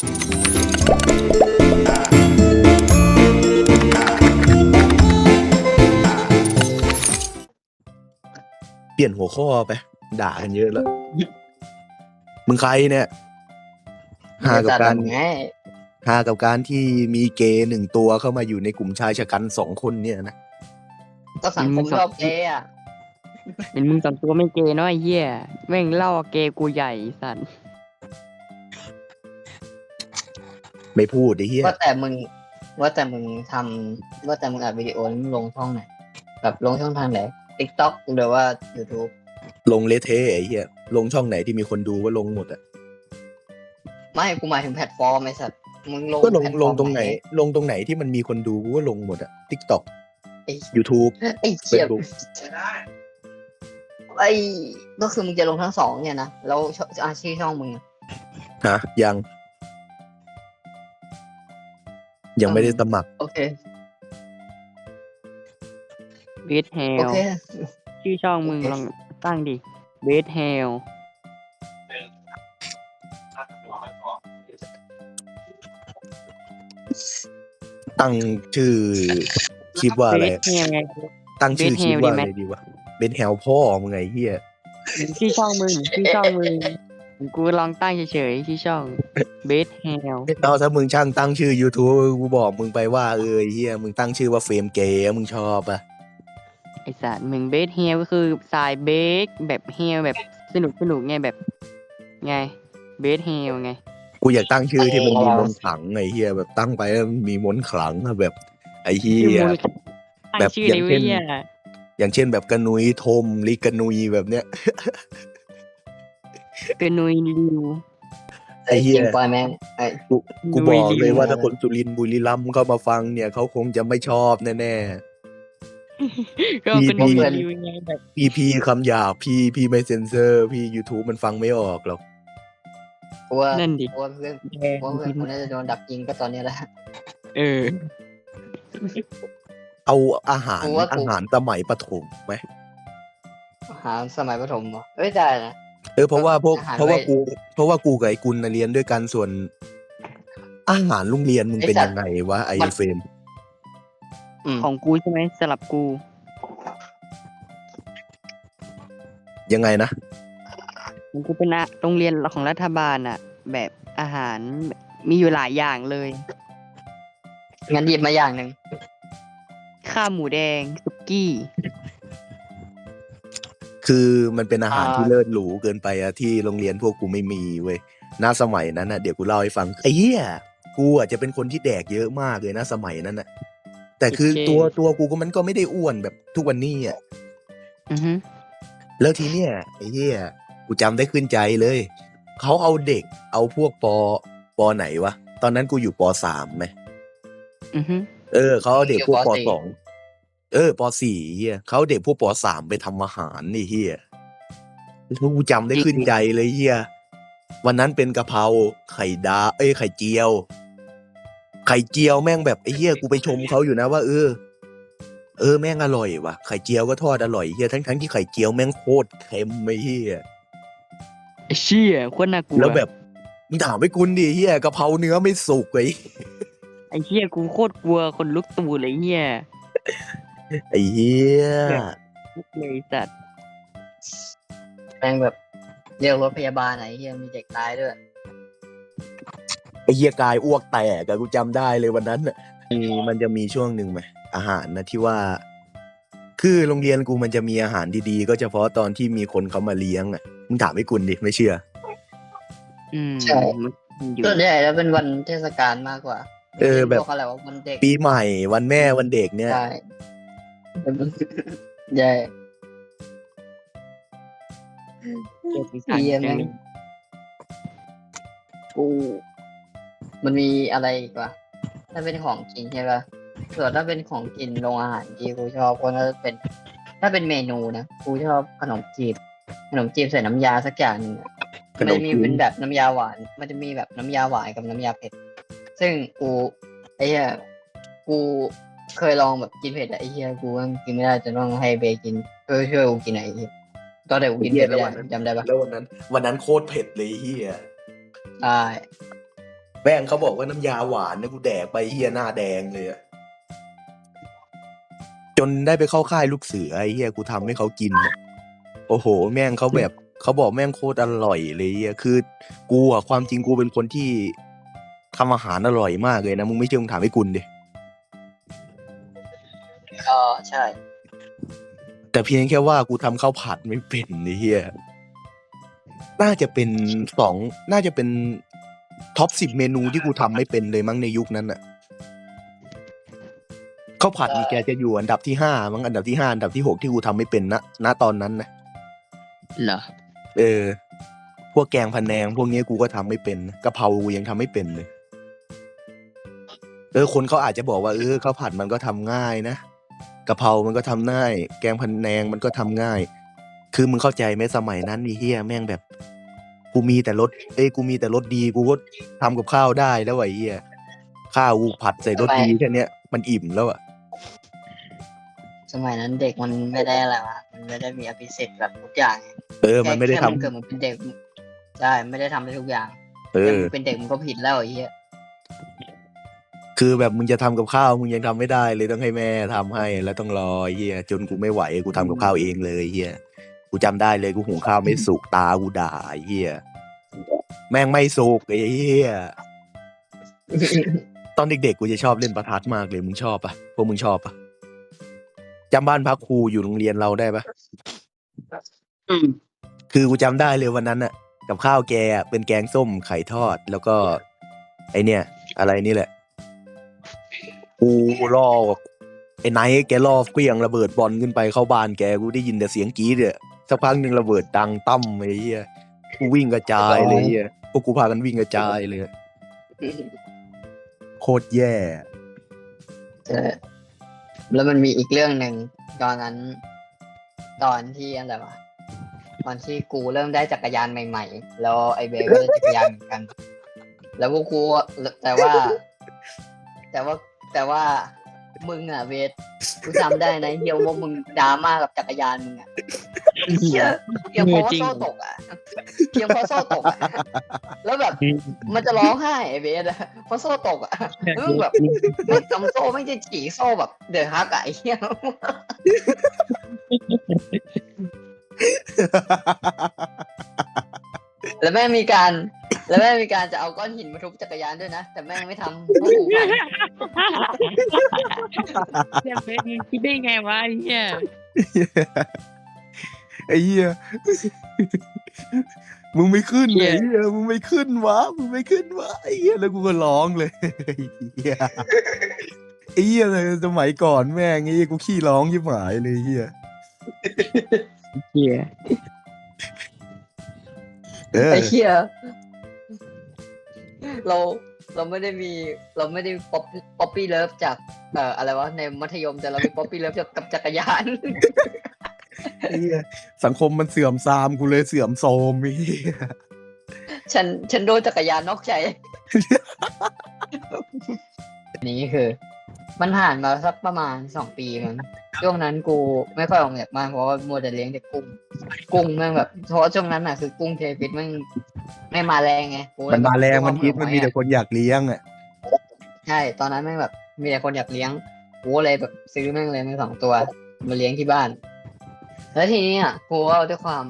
เปลี่ยนหัวข้อไป ด่ากันเยอะแล้ว มึงใครเนี่ยหากับการไงหากับการที่มีเกย์หนึ่งตัวเข้ามาอยู่ในกลุ่มชายชะกันสองคนเนี่ยนะ ก็สังคมชอบเกย์อะ เป็นมึงสองตัวไม่เกย์เนาะไอ้เหี้ยแม่งเล่าเกย์กูใหญ่สัน ไม่พูดไอ้เหี้ยว่าแต่มึง ว่าแต่มึงทำว่าแต่มึงอัดวิดีโอนี่มึงลงช่องไหนแบบลงช่องทางไหนติ๊กต็อกหรือว่า YouTube ลงเละเทะไอ้เหี้ยลงช่องไหนที่มีคนดูก็ลงหมดอะไม่กูหมายถึงแพลตฟอร์มไอ้สัตว์มึงลงก็ลงแพฟอลมงตรงไหน ลงตรงไหนที่มันมีคนดูกูก็ลงหมดอะทิกตอกไอ้ YouTube ไอ้เชี่ย Facebook ไอ้ก็คือมึงจะลงทั้งสองเนี่ยนะแล้วชอาชีพช่องมึงอะฮะยัง ยังไม่ได้สมัคร โอเคเบสเฮโอลเค ชื่อช่องมึงโอเค ลองตั้งดิเบสเฮลตั้งชื่อคลิปว่าอะไร เบสเฮลไง ตั้งชื่อ Ben คลิป Hale ว่าดีไหมอะไรดีวะเบนแฮลพ่อมึงไงเฮียชื่อช่องมึงชื่อช่องมึง กูลองตั้งเฉยๆชื่อช่องเบสเฮลเอาถ้ามึงช่างตั้งชื่อ YouTube กูบอกมึงไปว่าเออไอ้เฮียมึงตั้งชื่อว่าเฟรมเกย์มึงชอบอะไอสัตว์มึงเบสเฮลก็คือสายเบสแบบเฮลแบบสนุกสนุกไงแบบ ไงเบสเฮลไง กูอยากตั้งชื่อที่มันมีมนต์ขลังไงเฮียแบบตั้งไปแล้วมันมีมนต์ขลังอะแบบ ไอ้เฮีชื่อยมึงแบตั้บงชื่ออย่างเลยเช่นเว้ยอย่างเช่นแบบกระนุยทมลิกระนุยแบบเนี้ยเกนุยริวไอ้เหี้ยจริงปล่อยแม่งไอ้กูบอกเลยนุว่าริวถ้าคนสุรินทร์บุรีรัมย์เข้ามาฟังเนี่ยเขาคงจะไม่ชอบแน่ ก็เป็นมีริวไงแบบๆพี่พี่คำหยาบพี่พี่ไม่เซ็นเซอร์ พี่ YouTube มันฟังไม่ออกหรอกกูว่านั่นดิกูว่าเพื่อนแย่กูว่าเพื่อนกูน่าจะโดนดักยิงก็ตอนนี้แหละ เออ เอาอาหารกูว่ากู อาหารสมัยประถมไหม หาสมัยประถมเหรอเอ้ยได้นะ เออเพราะว่าพวกอาหารเพราะว่าไว้กูเพราะว่ากูกับไอ้กุลน่ะเรียนด้วยกันส่วน อาหารโรงเรียนมึงไอ้เป็นสัตว์ยังไงวะไอ้มันเฟรมอืมของกูใช่ไหมสลับกู ยังไงนะของกูเป็นอะโรงเรียนของรัฐบาลอะแบบอาหารแบบมีอยู่หลายอย่างเลย งั้นหยิบมาอย่างหนึ่งข้าวหมูแดงสุกี้ คือมันเป็นอาหารอ่าที่เลิศหรูเกินไปอะที่โรงเรียนพวกกูไม่มีเว้ยณสมัยนั้นอะเดี๋ยวกูเล่าให้ฟังไอ้เหี้ยกูอะจะเป็นคนที่แดกเยอะมากเลยนะสมัยนั้นอะแต่คือโอเคตัวตัวกูก็มันก็ไม่ได้อ้วนแบบทุกวันนี้อะอือฮึแล้วทีเนี้ยไอ้เหี้ยกูจำได้ขึ้นใจเลยเขาเอาเด็กเอาพวกปปไหนวะตอนนั้นกูอยู่ปสามไหมอือฮึเออเขาเอาเด็กพวกอยู่ปปสี่สอง เออปสี่เฮียเขาเอาเด็กพวกปสามไปทำอาหารนี่เฮียแล้วกูจำได้ขึ้นใจเลยเฮียวันนั้นเป็นกะเพราไข่ดา เอ้ยไข่เจียว ไข่เจียวแม่งแบบไอ้เฮียกูไปชมเขาอยู่นะว่าเออ เออแม่งอร่อยว่ะไข่เจียวก็ทอดอร่อยเฮียทั้งทั้งๆที่ไข่เจียวแม่งโคตรเค็มไอ้เฮียไอ้เชี่ยโคตรน่ากลัวแล้วแบบมึงถามไปกุนดิเฮียกะเพราเนื้อไม่สุกเลยไอ้เชี่ยกูโคตรกลัวคนลุกตูดเลยเนี่ย ไอ้เฮียลุกเลยสัตว์แม่งแบบเรียกรถพยาบาลไหนเฮียมีเด็กตายด้วยไอ้เฮียกายอ้วกแตกอะกูจำได้เลยวันนั้นน่ะมีมันจะมีช่วงหนึ่งไหมอาหารนะที่ว่า คือโรงเรียนกูมันจะมีอาหารดีๆ ก็เฉพาะตอนที่มีคนเขามาเลี้ยงอะมึงถามไอ้กุลดิไม่เชื่อ อืมใช่ มันอยู่ส่วนใหญ่แล้วเป็นวันเทศกาลมากกว่าเออแบบ พวกอะไรวะวันเด็กปีใหม่วันแม่วันเด็กเนี่ย ใช่ ใช่เจ็บสัตว์เหี้ยแม่งกูมันมีอะไรอีกวะถ้าเป็นของกินใช่ปะส่วนถ้าเป็นของกินโรงอาหารที่กูชอบก็น่าจะเป็น ถ้าเป็นเมนูนะกูชอบขนมจีบ ขนมจีบใส่น้ำยาสักอย่างหนึ่งอะขมันนมจะมีจีเป็นนแบบน้ำยาหวาน มันจะมีแบบน้ำยาหวานกับน้ำยาเผ็ด ซึ่งกูไอ้เหี้ยกู เคยลองแบบกินเผ็ดอะไอ้เหี้ยกูว่ากินไม่ได้จะต้องให้เบย์กินช่วยช่วยกูกินอะไอ้เหี้ยตอนเด็กกูกินเผ็ดไม่ได้จำได้ปะแล้ววันนั้น วันนั้นโคตรเผ็ดเลยเฮียใช่แม่งเขาบอกว่าน้ำยาหวานเนี่ยกูแดกไปเฮียหน้าแดงเลยอะจนได้ไปเข้าค่ายลูกเสือไอ้เฮียกูทำให้เขากินอะโอ้โห แม่งเขาแบบเขาบอกแม่งโคตรอร่อยเลยเฮียคือ กูอะความจริงกูเป็นคนที่ทำอาหารอร่อยมากเลยนะมึงไม่เชื่อมึงถามให้กุลดิ ก็ใช่ แต่เพียงแค่ว่ากูทำข้าวผัดไม่เป็นไอ้เฮียน่าจะเป็นสองน่าจะเป็นท็อปสิบเมนูที่กูทำไม่เป็นเลยมั้งในยุคนั้นอะข้าวผัดนี่แกจะอยู่อันดับที่ห้ามั้งอันดับที่ห้าอันดับที่หกที่กูทำไม่เป็นนะณตอนนั้นนะเหรอเออ พวกแกงพะแนง พวกนี้กูก็ทำไม่เป็นนะกะเพรากูยังทำไม่เป็นเลย เออ คนเขาอาจจะบอกว่าเออข้าวผัดมันก็ทำง่ายนะ กะเพรามันก็ทำง่าย แกงพะแนงมันก็ทำง่าย คือมึงเข้าใจไหมสมัยนั้นนี่เฮียแม่งแบบ กูมีแต่รสเอ้ยกูมีแต่รสดีกูก็ทำกับข้าวได้แล้วไอ้เฮียข้าวกูผัดใส่รสดีแค่เนี้ยมันอิ่มแล้วอะสมัยนั้นเด็กมันไม่ได้อะไรวะมันไม่ได้มีอภิสิทธิ์แบบทุกอย่าง เออ มันไม่ได้แค่ทำแค่เกิดมันเป็นเด็กใช่ไม่ได้ทำได้ทุกอย่างเอแค่อมึงเป็นเด็กมันก็ผิดแล้วไอ้เหี้ย คือแบบมึงจะทำกับข้าวมึงยังทำไม่ได้เลยต้องให้แม่ทำให้แล้วต้องรอไอ้เฮียจนกูไม่ไหวกูทำกับข้าวเองเลยไอ้เฮียกูจำได้เลยกูหุงข้าวไม่สุกตากูด่าไอ้เฮียแม่งไม่สุกไอ้เฮียตอนเด็กๆกูจะชอบเล่นประทัดมากเลยมึงชอบปะพวกมึงชอบปะจำบ้านพักครูอยู่โรงเรียนเราได้ปะอืมคือกูจำได้เลยวันนั้นอะกับข้าวแกอะเป็นแกงส้มไข่ทอด แล้วก็ ไอเนี่ย อะไรนี่แหละ กูล่อไอ้ไนท์แกล่อเกลี้ยงระเบิดบอลขึ้นไปเข้าบ้านแกกูได้ยินแต่เสียงกรี๊ดเนี่ยสักพักหนึ่งระเบิดดังตั้มไอ้เหี้ยกูวิ่งกระจายเลยเหี้ยพวกกูพากันวิ่งกระจายเลย โคตรแย่ใช่แล้วมันมีอีกเรื่องหนึ่งตอนนั้น ตอนที่อะไรวะตอนที่กูเริ่มได้จักรยานใหม่ๆ แล้วไอเบย์ก็ได้จักรยานเหมือนกัน แล้วพวกกูแต่ว่า แต่ว่า แต่ว่ามึงอะเวทกูจำได้นะเฮียว่ามึงดราม่ากับจักรยานมึงอะเฮียเพียงเพราะว่าโซ่ตกอะเพียงเพราะโซ่ตกอะแล้วแบบมันจะร้องไห้ไอเบสอะเพราะโซ่ตกอะแล้วมึงแบบไม่จำโซ่ไม่ใช่ฉีกโซ่แบบเดือดฮักอะไอ้เหี้ย แล้วแม่งมีการ แล้วแม่งมีการจะเอาก้อนหินมาทุบจักรยานด้วยนะ แต่แม่งไม่ทำเพราะกูฟังเดี๋ยวเป็นมึงคิดได้ไงวะไอ้เหี้ยไอ้เหี้ยมึงไม่ขึ้นเลยไอ้เหี้ยมึงไม่ขึ้นวะมึงไม่ขึ้นวะไอ้เหี้ยแล้วกูก็ร้องเลยไอ้เหี้ยไอ้เหี้ยเลยสมัยก่อนแม่งไอ้เหี้ยกูขี้ร้องยิ่หายเลยไอ้เหี้ยเหี้ยเออ ไอ้เหี้ยเราเราไม่ได้มีเราไม่ได้ป๊อปป๊อปปี้เลิฟจากเอ่ออะไรวะในมัธยมแต่เรามีป๊อปปี้เลิฟจากกับจักรยานไอ้เหี้ยสังคมมันเสื่อมทรามกูเลยเสื่อมโทรมไอ้เหี้ยฉันฉันโดนจักรยานนอกใจนี่คือ มันผ่านมาสักประมาณสองปีมั้งช่วงนั้นกูไม่ค่อยออกจากบ้านเพราะว่ามัวแต่เลี้ยงแต่กุ้ง กุ้งแม่งแบบเพราะว่าช่วงนั้นอะคือกุ้งเทฟิตแม่งไม่มาแรงไงกูเลยมันมาแรงแบบมันฮิตมันมีแต่คนอยากเลี้ยงอะใช่ ตอนนั้นแม่งแบบมีแต่คนอยากเลี้ยงกูก็เลยแบบซื้อแม่งเลยมาสองตัวมาเลี้ยงที่บ้าน แล้วทีนี้อะกูก็ด้วยความ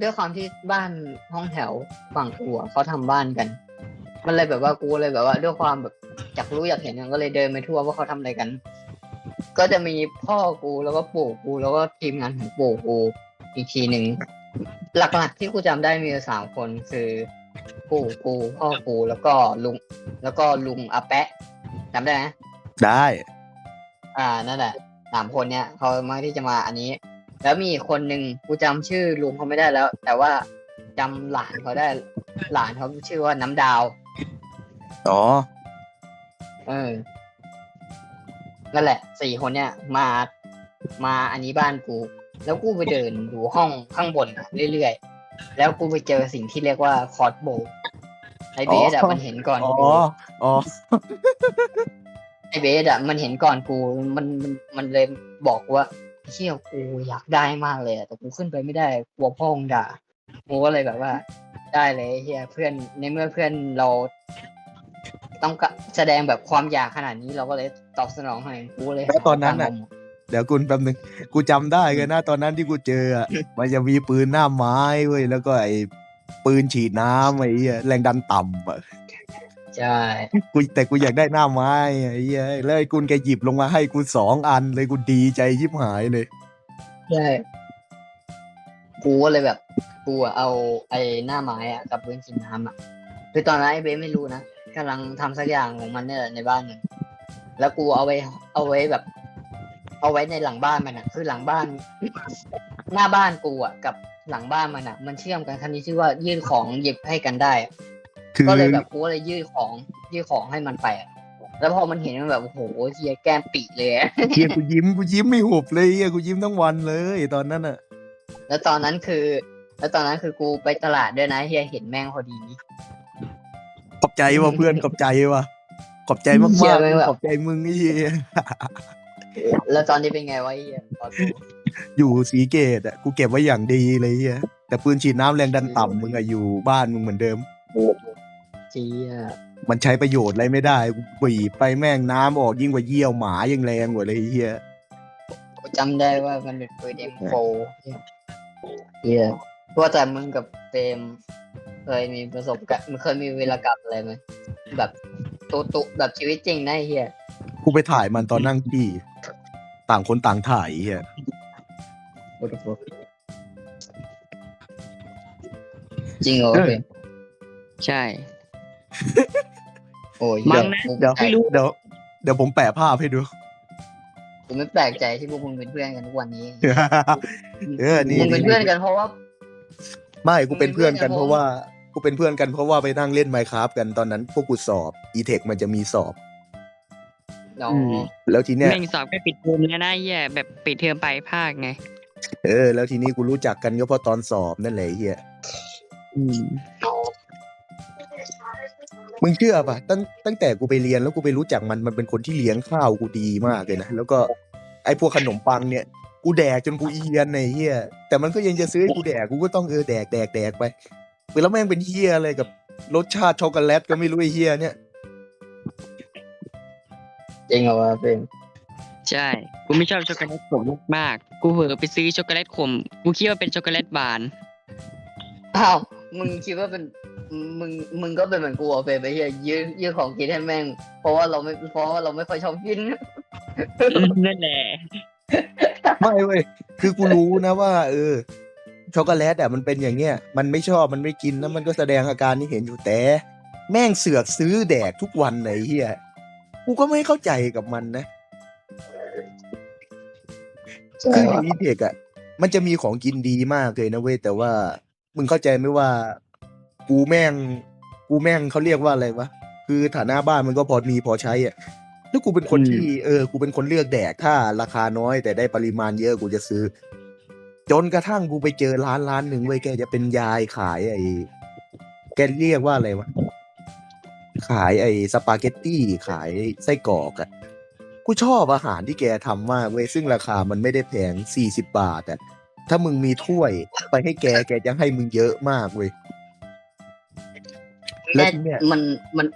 ด้วยความที่บ้านห้องแถวฝั่งกูอะเขาทำบ้านกัน มันเลยแบบว่ากูเลยแบบว่าด้วยความแบบ อยากรู้อยากเห็นอะก็เลยเดินไปทั่วว่าเขาทำอะไรกัน ก็จะมีพ่อกูแล้วก็ปู่กูแล้วก็ทีมงานของปู่กูอีกทีหนึ่งหลักๆที่กูจำได้มีอยู่สามคนคือปู่กูพ่อกูแล้วก็ลุง แล้วก็ลุงอาแปะจำได้ไหมได้ อ่านั่นแหละสามคนเนี้ยเขามาที่จะมาอันนี้ แล้วมีอีกคนหนึ่งกูจำชื่อลุงเขาไม่ได้แล้ว แต่ว่าจำหลานเขาได้ หลานเขาชื่อว่าน้ำดาว อ๋อ เออ นั่นแหละสี่คนเนี้ยมา มาอันนี้บ้านกู แล้วกูไปเดินดูห้องข้างบนอะเรื่อยๆ แล้วกูไปเจอสิ่งที่เรียกว่าคอร์ดโบว์ไอเบสอะอ๋อมันเห็นก่อนอ๋อกูอ๋อไอเบสอะมันเห็นก่อนกู มันมันมันเลยบอกว่าเชี่ยกูอยากได้มากเลยอะแต่กูขึ้นไปไม่ได้กลัวพ่อมึงด่ากูก็เลยแบบว่า ได้เลยเฮียเพื่อนในเมื่อเพื่อนเรา ต้องกะแสดงแบบความอยากขนาดนี้เราก็เลยตอบสนองให้กูเลยแล้วตอนนั้นหาน่ะทางออกเดี๋ยวกูแป๊บนึงกูจำได้เลยนะตอนนั้นที่กูเจออะมันจะมีปืนหน้าไม้เว้ยแล้วก็ไอ้ปืนฉีดน้ำไอ้เหี้ยแรงดันต่ำอะใช่กูแต่กูอยากได้หน้าไม้ไอ้เหี้ยแล้วไอ้กุนแกหยิบลงมาให้กูสองอันเลยกูดีใจยิบหายเลยใช่กูก็เลยแบบกูอะเอาไอ้หน้าไม้อะกับปืนฉีดน้ำอะคือตอนนั้นไอ้เบสไม่รู้นะ กำลังทำสักอย่างของมันเนี่ยแหละในบ้านมันแล้วกูเอาไว้ เอาไว้แบบ เอาไว้ในหลังบ้านมันอะคือหลังบ้าน หน้าบ้านกูอะกับหลังบ้านมันอะมันเชื่อมกันคันนี้ชื่อว่ายื่นของหยิบให้กันได้อะคือก็เลยแบบกูก็เลยยื่นของ ยื่นของให้มันไปอะแล้วพอมันเห็นมันแบบโอ้โหเฮียแก้มปีเลยอะ เฮียกูยิ้มกูยิ้มไม่หุบเลยเฮียกูยิ้มทั้งวันเลยตอนนั้นอะแล้วตอนนั้นคือ แล้วตอนนั้นคือกูไปตลาดด้วยนะเฮียเห็นแม่งพอดีข อบใจว่ะเพื่อนขอบใจว่ะขอบใจมากเหี้ยๆแม่งแบบขอบใจมึงไอ้เฮียแล้วตอนนี้เป็นไงวะเฮียขอดูอยู่สีเกตอะกูเก็บไว้อย่างดีเลยเฮียแต่ปืนฉีดน้ำแรงดันต่ำมึงอะอยู่บ้านมึงเหมือนเดิม เจียมันใช้ประโยชน์อะไรไม่ได้กูบีบไปแม่งน้ำออกยิ่งกว่าเยี่ยวหมายังแรงกว่าเลยเฮียกูจำได้ว่ามันเป็นปืนเอ็มโฟเฮียว่าแต่มึงกับเฟรม เคยมีประสบการณ์มึงเคยมีเวลากลับอะไรไหมแบบตุตุแบบชีวิตจริงนะเฮียกูไปถ่ายมันตอนนั่งที่ต่างคนต่างถ่ายเฮียจริงเหรอเฟรมใช่ โอ้ยมั้งนะกูเดี๋ยวไม่เดี๋ยวเดี๋ยวผมแปะภาพให้ดูกูไม่แปลกใจที่พวกมึงเป็นเพื่อนกันทุกวันนี้ เออนี่มึงเป็นเพื่อนกันเพราะว่า ไม่กูเป็นเพื่อนกันมึงเป็นเพเพื่อนกันราะว่ากูเป็นเพื่อนกันเพราะว่าไปนั่งเล่นไมค์คราฟกันตอนนั้นพวกกูสอบอีเทคมันจะมีสอบอ๋ออืมแล้วทีเนี้ยแม่งสอบแค่ปิดเทอมแล้วนะเหี้ยแบบปิดเทอมไปลายภาคไง เออ แล้วทีนี้กูรู้จักกันก็เพราะตอนสอบนั่นแหละไอ้เฮียอืมมึงเชื่อป่ะตั้งตั้งแต่กูไปเรียนแล้วกูไปรู้จักมันมันเป็นคนที่เลี้ยงข้าวกูดีมากเลยนะแล้วก็ไอ้พวกขนมปังเนี่ย กูแดกจนกูเอียนไอ้เฮียแต่มันก็ยังจะซื้อให้กูแดกกูก็ต้องเออแดกแดกแดกไปแล้วแม่งเป็นเฮียอะไรกับรสชาติช็อกโกแลตก็ไม่รู้ไอ้เฮียเนี่ยจริงเหรอวะเฟรมใช่กูไม่ชอบช็อกโกแลตขมมากๆกูเผลอไปซื้อช็อกโกแลตขมกูคิดว่าเป็นช็อกโกแลตบานอ้าวมึงคิดว่าเป็นมึงมึงก็เป็นเหมือนกูเหรอเฟรมไปเฮียยื้อยื้อของกินให้แม่ง เพราะว่าเราไม่เพราะว่าเราไม่ค่อยชอบกินนั่นแหละ ไม่เว้ยคือกูรู้นะว่า เออช็อกโกแลตอะมันเป็นอย่างเงี้ยมันไม่ชอบมันไม่กินแล้วมันก็แสดงอาการที่เห็นอยู่แต่ แม่งเสือกซื้อแดกทุกวันไหนเฮียกูก็ไม่เข้าใจกับมันนะคืออยู่อีเด็กอะ มันจะมีของกินดีมากเลยนะเว้ยแต่ว่ามึงเข้าใจไหมว่า กูแม่ง กูแม่งเขาเรียกว่าอะไรวะคือฐานะบ้านมันก็พอมีพอใช้อะ แล้วกูเป็นคนอืมที่เออกูเป็นคนเลือกแดกถ้าราคาน้อย แต่ได้ปริมาณเยอะกูจะซื้อ จนกระทั่งกูไปเจอร้านร้านหนึ่งเว้ยแกจะเป็นยายขายไอ้แกเรียกว่าอะไรวะขายไอ้สปาเกตตี้ขายไส้กรอกอะกูชอบอาหารที่แกทำมากเว้ยซึ่งราคามันไม่ได้แพงสี่สิบบาทอะถ้ามึงมีถ้วยไปให้แกแกจะให้มึงเยอะมากเว้ยแล้วทีเนี้ยมันมัน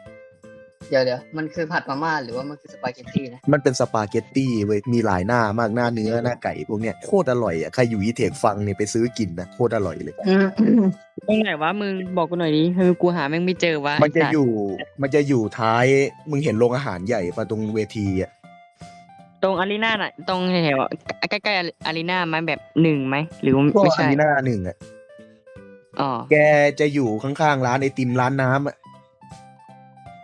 เดี๋ยวเดี๋ยวมันคือผัดมาม่าหรือว่ามันคือสปาเกตตี้นะ มันเป็นสปาเกตตี้เว้ยมีหลายหน้ามากหน้าเนื้อหน้าไก่พวกเนี้ยโคตรอร่อยอะใครอยู่อีเทคฟังเนี่ยไปซื้อกินนะโคตรอร่อยเลยตรงไหนวะมึงบอกกูหน่อยดิคือกูหาแม่งไม่เจอวะมันจะไสัตว์อยู่มันจะอยู่ท้ายมึงเห็นโรงอาหารใหญ่ปะตรงเวทีอะตรงอารีนาน่ะ ตรงแถวๆใกล้ๆอารีนามันแบบหนึ่งไหมหรือว่าก็ไม่อันใช่นี้หน้าหนึ่งอะอ๋อแกจะอยู่ข้างๆร้านไอติมร้านน้ำอะ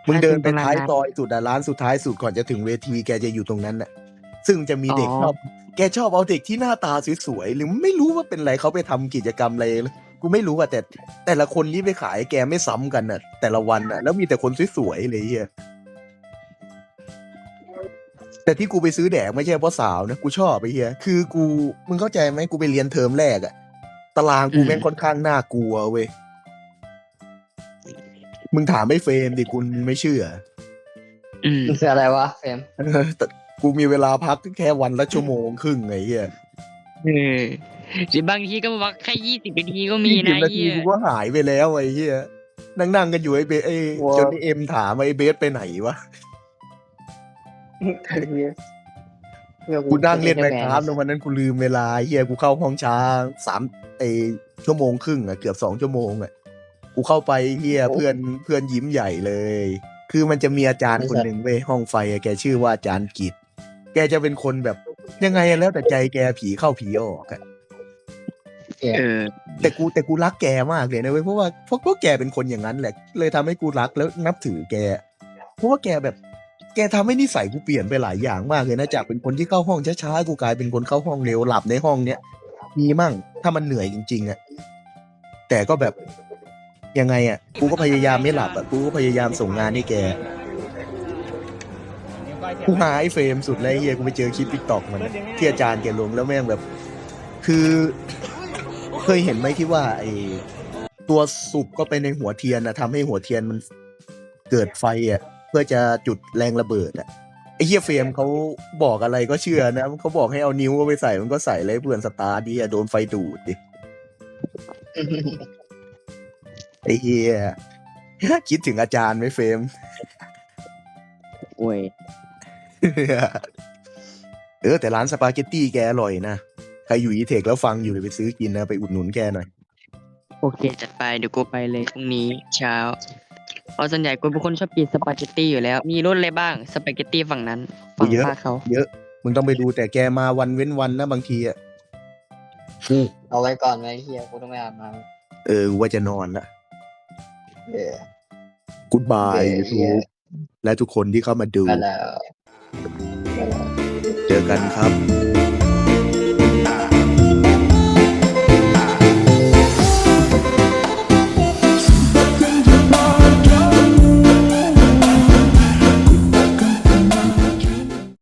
มึงเดินไปท้ายซอยสุดอะร้านสุดท้ายสุดก่อนจะถึงเวทีแกจะอยู่ตรงนั้นน่ะ ซึ่งจะมีเด็กอ๋อชอบแกชอบเอาเด็กที่หน้าตาสวยๆหรือไม่รู้ว่าเป็นไรเขาไปทำกิจกรรมอะไรกูไม่รู้อะแต่ แต่ละคนที่ไปขายแกไม่ซ้ำกันน่ะ แต่ละวันน่ะ แล้วมีแต่คนสวยๆเลยเฮียแต่ที่กูไปซื้อแดกไม่ใช่เพราะสาวนะกูชอบไปเฮียคือกูมึงเข้าใจไหมกูไปเรียนเทอมแรกอะตารางกูแม่งค่อนข้างน่ากลัวเว้ย มึงถามไม่เฟรมดิกูไม่เชื่ออืมมันคืออะไรวะเฟรมเออแต่กูมีเวลาพักแค่วันละชั่วโมงครึ่งไงเฮียเออหรือบางทีก็ว่าแค่ยี่สิบนาทีก็มียี่สิบนะนาทีเหี้ยกูก็หายไปแล้วไอ้เฮียนั่งนั่งๆกันอยู่ไอ้เบสไอ้ว้าวจนไอ้เอ็มถามว่าไอ้เบสไปไหนวะกูนั่งเล่นไมครับในวันนั้นกูลืมเวลาเฮียกูเข้าห้องช้าสามไอชั่วโมงครึ่งอะเกือบสองชั่วโมงอะ กูเข้าไปเฮียเพื่อนเพื่อนยิ้มใหญ่เลย คือมันจะมีอาจารย์คนหนึ่งเว้ยห้องไฟอะแกชื่อว่าอาจารย์กิจแกจะเป็นคนแบบยังไงอะแล้วแต่ใจแกผีเข้าผีออกอะเออแต่กูแต่กูรักแกมากเลยนะเว้ยเพราะว่าเพราะเพราะแกเป็นคนอย่างนั้นแหละ เลยทำให้กูรักแล้วนับถือแก เพราะว่าแกแบบ แกทำให้นิสัยกูเปลี่ยนไปหลายอย่างมากเลยนะจากเป็นคนที่เข้าห้องช้าๆกูกลายเป็นคนเข้าห้องเร็วหลับในห้องเนี้ยมีมั่งถ้ามันเหนื่อยจริงๆอะแต่ก็แบบ ยังไงอะกูก็พยายามไม่หลับอะกูก็พยายามส่งงานให้แก กูหาไอ้เฟรมสุดเลยไอ้เฮียกูไปเจอคลิปติ๊กต็อกมัน ที่อาจารย์แกลงแล้วแม่งแบบ คือ เคยเห็นไหมที่ว่าไอ้ตัวสูบก็ไปในหัวเทียนนะทำให้หัวเทียนมันเกิดไฟอะ เพื่อจะจุดแรงระเบิดอะไอเฮียเฟรมเขาบอกอะไรก็เชื่อนะเขาบอกให้เอานิ้วก็ไปใส่มันก็ใส่เลยเพื่อนสตาร์ดิอะโดนไฟดูดดิ ไอเฮียคิดถึงอาจารย์ไหมเฟรมโอ้ยเออแต่ร้านสปาเกตตี้แกอร่อยนะใครอยู่อีเทคแล้วฟังอยู่เดี๋ยวไปซื้อกินนะไปอุดหนุนแกหน่อย โอเคจัดไปเดี๋ยวกูไปเลยพรุ่งนี้เช้าเพราะส่วนใหญ่กูเป็นคนชอบกินสปาเกตตี้อยู่แล้ว มีรสอะไรบ้างสปาเกตตี้ฝั่งนั้นฝั่งเยอะภาคเขาเยอะมึงต้องไปดูแต่แกมาวันเว้นวันนะบางทีอะเอาไว้ก่อนไว้เฮียกูต้องไปอาบน้เออกูว่าจะนอนละำเออกูดบายเออยูทูบและทุกคนที่เข้ามาดูไปแล้วเจอกันครับ